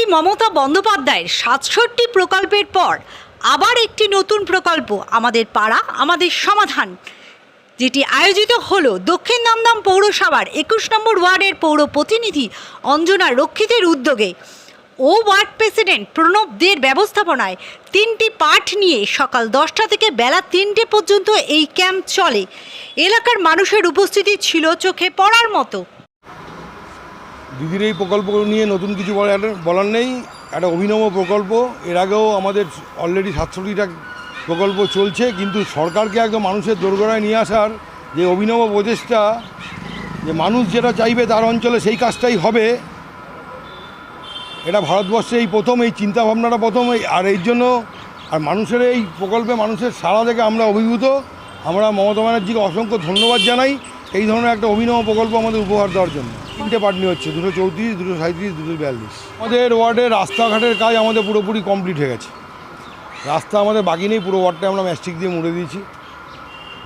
মুখ্যমন্ত্রী মমতা বন্দ্যোপাধ্যায়ের সাতষট্টি প্রকল্পের পর আবার একটি নতুন প্রকল্প আমাদের পাড়া, আমাদের সমাধান, যেটি আয়োজিত হলো দক্ষিণ দমদম পৌরসভার একুশ নম্বর ওয়ার্ডের পৌর প্রতিনিধি অঞ্জনা রক্ষিতের উদ্যোগে ও ওয়ার্ড প্রেসিডেন্ট প্রণব দের ব্যবস্থাপনায় তিনটি পাঠ নিয়ে সকাল দশটা থেকে বেলা তিনটে পর্যন্ত এই ক্যাম্প চলে। এলাকার মানুষের উপস্থিতি ছিল চোখে পড়ার মতো। দিদির এই প্রকল্পগুলো নিয়ে নতুন কিছু বলার বলার নেই। একটা অভিনব প্রকল্প। এর আগেও আমাদের অলরেডি সাতষট্টিটা প্রকল্প চলছে, কিন্তু সরকারকে একদম মানুষের দোরগোড়ায় নিয়ে আসার যে অভিনব প্রচেষ্টা, যে মানুষ যেটা চাইবে তার অঞ্চলে সেই কাজটাই হবে, এটা ভারতবর্ষে এই প্রথম, এই চিন্তাভাবনাটা প্রথম আর এই জন্য আর মানুষের এই প্রকল্পে মানুষের সারা থেকে আমরা অভিভূত। আমরা মমতা ব্যানার্জিকে অসংখ্য ধন্যবাদ জানাই। এই ধরনের একটা অভিনব প্রকল্প আমাদের উপহার দেওয়ার জন্য। তিনটে পার্টনি হচ্ছে, দুশো চৌত্রিশ, দুশো সাঁত্রিশ দুশো বিয়াল্লিশ। আমাদের ওয়ার্ডের রাস্তাঘাটের কাজ আমাদের পুরোপুরি কমপ্লিট হয়ে গেছে। রাস্তা আমাদের বাকি নেই, পুরো ওয়ার্ডটা আমরা ম্যাস্টিক দিয়ে মুড়ে দিয়েছি।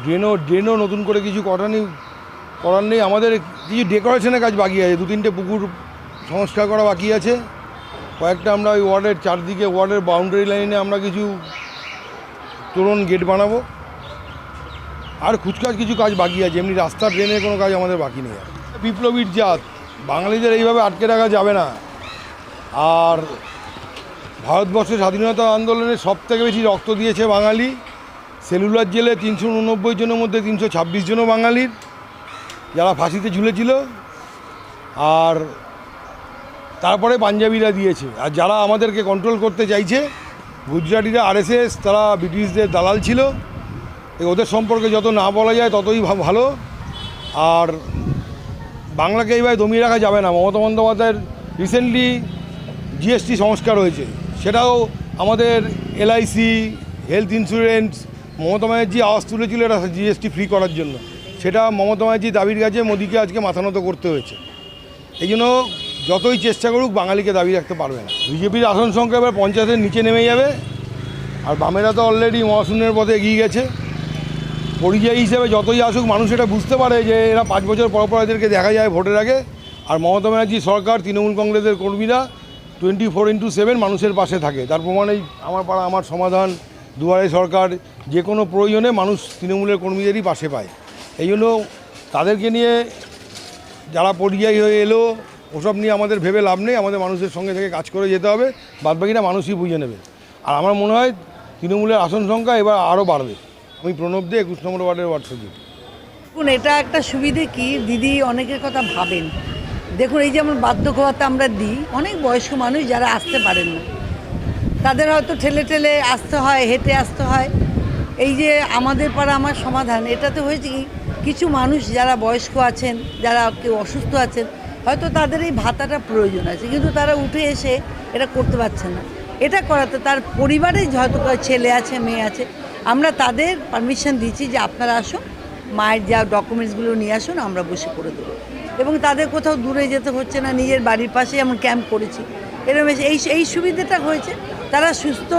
ড্রেনও ড্রেনও নতুন করে কিছু করার নেই করার নেই। আমাদের কিছু ডেকোরেশনের কাজ বাকি আছে, দু তিনটে পুকুর সংস্কার করা বাকি আছে। কয়েকটা আমরা ওই ওয়ার্ডের চারদিকে, ওয়ার্ডের বাউন্ডারি লাইনে আমরা কিছু তোরণ গেট বানাবো। আর খুচকাজ কিছু কাজ বাকি আছে, এমনি রাস্তা ড্রেনের কোনো কাজ আমাদের বাকি নেই আর। বিপ্লবীর জাত, বাঙালিদের এইভাবে আটকে রাখা যাবে না। আর ভারতবর্ষের স্বাধীনতা আন্দোলনে সব থেকে বেশি রক্ত দিয়েছে বাঙালি, সেলুলার জেলে তিনশো উননব্বই জনের মধ্যে তিনশো ছাব্বিশ জনও বাঙালির, যারা ফাঁসিতে ঝুলেছিল। আর তারপরে পাঞ্জাবিরা দিয়েছে। আর যারা আমাদেরকে কন্ট্রোল করতে চাইছে, গুজরাটিরা আরএসএস তারা ব্রিটিশদের দালাল ছিল। ওদের সম্পর্কে যত না বলা যায় ততই ভালো। আর বাংলাকে এইভাবে দমিয়ে রাখা যাবে না। মমতা বন্দ্যোপাধ্যায়ের রিসেন্টলি জিএসটি সংস্কার হয়েছে। সেটাও আমাদের LIC health insurance Mamata Banerjee আওয়াজ তুলেছিল এটা জিএসটি ফ্রি করার জন্য। সেটা মমতা ব্যানার্জি দাবির কাছে মোদীকে আজকে মাথা নত করতে হয়েছে। এই জন্য যতই চেষ্টা করুক, বাঙালিকে দাবি রাখতে পারবে না। বিজেপির আসন সংখ্যা এবার পঞ্চাশের নিচে নেমে যাবে। আর বামেরা তো অলরেডি মহাশূন্যের পথে এগিয়ে গেছে। পরিযায়ী হিসেবে যতই আসুক, মানুষ এটা বুঝতে পারে যে এরা পাঁচ বছর পর পর এদেরকে দেখা যায় ভোটের আগে। আর মমতা ব্যানার্জি সরকার, তৃণমূল কংগ্রেসের কর্মীরা টোয়েন্টি ফোর ইন্টু সেভেন মানুষের পাশে থাকে। তার প্রমাণেই আমার পাড়া, আমার সমাধান, দুয়ারে সরকার, যে কোনো প্রয়োজনে মানুষ তৃণমূলের কর্মীদেরই পাশে পায়। এই জন্য তাদেরকে নিয়ে যারা পরিযায়ী হয়ে এলো, ওসব নিয়ে আমাদের ভেবে লাভ নেই। আমাদের মানুষের সঙ্গে থেকে কাজ করে যেতে হবে। বাদবাকিটা মানুষই বুঝে নেবে। আর আমার মনে হয় তৃণমূলের আসন সংখ্যা এবার আরও বাড়বে। আমি প্রণব দে, একুশ নম্বর ওয়ার্ডের ওয়ার্ড সচিব। দেখুন, এটা একটা সুবিধে কি? দিদি অনেকের কথা ভাবেন। দেখুন, এই যেমন বার্ধক্যভাতা আমরা দিই, অনেক বয়স্ক মানুষ যারা আসতে পারেন না। তাদের হয়তো ঠেলে ঠেলে আসতে হয়, হেঁটে আসতে হয়। এই যে আমাদের পাড়া আমার সমাধান, এটাতে হয়েছে কি? কিছু মানুষ যারা বয়স্ক আছেন, যারা কেউ অসুস্থ আছেন, হয়তো তাদের এই ভাতাটা প্রয়োজন আছে, কিন্তু তারা উঠে এসে এটা করতে পারছে না। এটা করাতে তার পরিবারে হয়তো ছেলে আছে, মেয়ে আছে আমরা তাদের পারমিশন দিচ্ছি যে আপনারা আসুন, মায়ের যা ডকুমেন্টসগুলো নিয়ে আসুন, আমরা বসে করে দেবো। এবং তাদের কোথাও দূরে যেতে হচ্ছে না, নিজের বাড়ির পাশে আমরা ক্যাম্প করেছি। এরকম এই এই সুবিধাটা হয়েছে। তারা সুস্থ,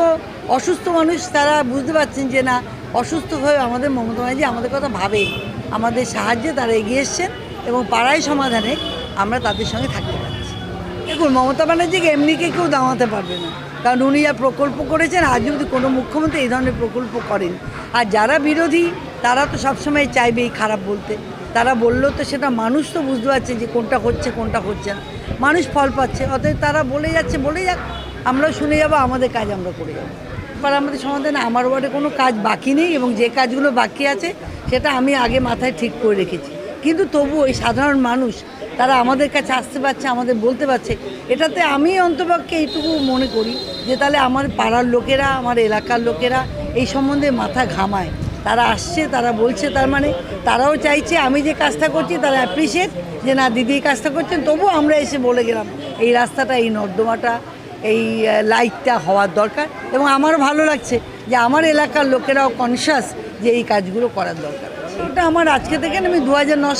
অসুস্থ মানুষ, তারা বুঝতে পারছেন যে না, অসুস্থ হয়ে আমাদের মমতা ব্যানার্জি আমাদের কথা ভাবে। আমাদের সাহায্যে তারা এগিয়ে এসছেন এবং পাড়ায় সমাধানে আমরা তাদের সঙ্গে থাকতে পারছি। দেখুন, মমতা ব্যানার্জিকে এমনিকে কেউ দাঁড়াতে পারবে না। কারণ উনি যা প্রকল্প করেছেন, আজ যদি কোনো মুখ্যমন্ত্রী এই ধরনের প্রকল্প করেন। আর যারা বিরোধী, তারা তো সবসময় চাইবে এই খারাপ বলতে। তারা বললেও তো সেটা মানুষ তো বুঝতে পারছে যে কোনটা হচ্ছে কোনটা হচ্ছে না। মানুষ ফল পাচ্ছে, অতএব তারা বলে যাচ্ছে, বলে যাক। আমরাও শুনে যাব, আমাদের কাজ আমরা করে যাব। এবার আমাদের সমাধানে আমার ওয়ার্ডে কোনো কাজ বাকি নেই এবং যে কাজগুলো বাকি আছে, সেটা আমি আগে মাথায় ঠিক করে রেখেছি। কিন্তু তবু এই সাধারণ মানুষ তারা আমাদের কাছে আসতে পারছে, আমাদের বলতে পারছে। এটাতে আমি অন্তপক্ষে এইটুকু মনে করি যে তাহলে আমার পাড়ার লোকেরা, আমার এলাকার লোকেরা এই সম্বন্ধে মাথা ঘামায়। তারা আসছে, তারা বলছে, তার মানে তারাও চাইছে আমি যে কাজটা করছি, তারা অ্যাপ্রিসিয়েট যে না, দিদি এই কাজটা করছেন, তবুও আমরা এসে বলে গেলাম, এই রাস্তাটা, এই নর্দমাটা, এই লাইটটা হওয়ার দরকার এবং আমারও ভালো লাগছে যে আমার এলাকার লোকেরাও কনসাস যে এই কাজগুলো করার দরকার। ওটা আমার আজকে থেকে আমি দু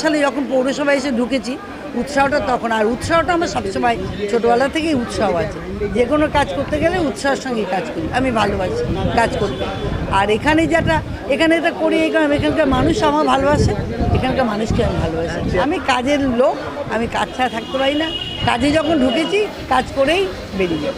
সালে যখন পৌরসভায় এসে ঢুকেছি উৎসাহটা তখন আর উৎসাহটা আমার সবসময় ছোটোবেলা থেকেই উৎসাহ আছে। যে কোনো কাজ করতে গেলে উৎসাহের সঙ্গে কাজ করি আমি ভালোবাসি কাজ করতে। আর এখানে যেটা এখানে এটা করি এই কারণে এখানকার মানুষ আমার ভালোবাসে এখানকার মানুষকে আমি ভালোবাসি। আমি কাজের লোক আমি কাজ ছাড়া থাকতে পারি না। কাজে যখন ঢুকেছি কাজ করেই বেরিয়ে যাব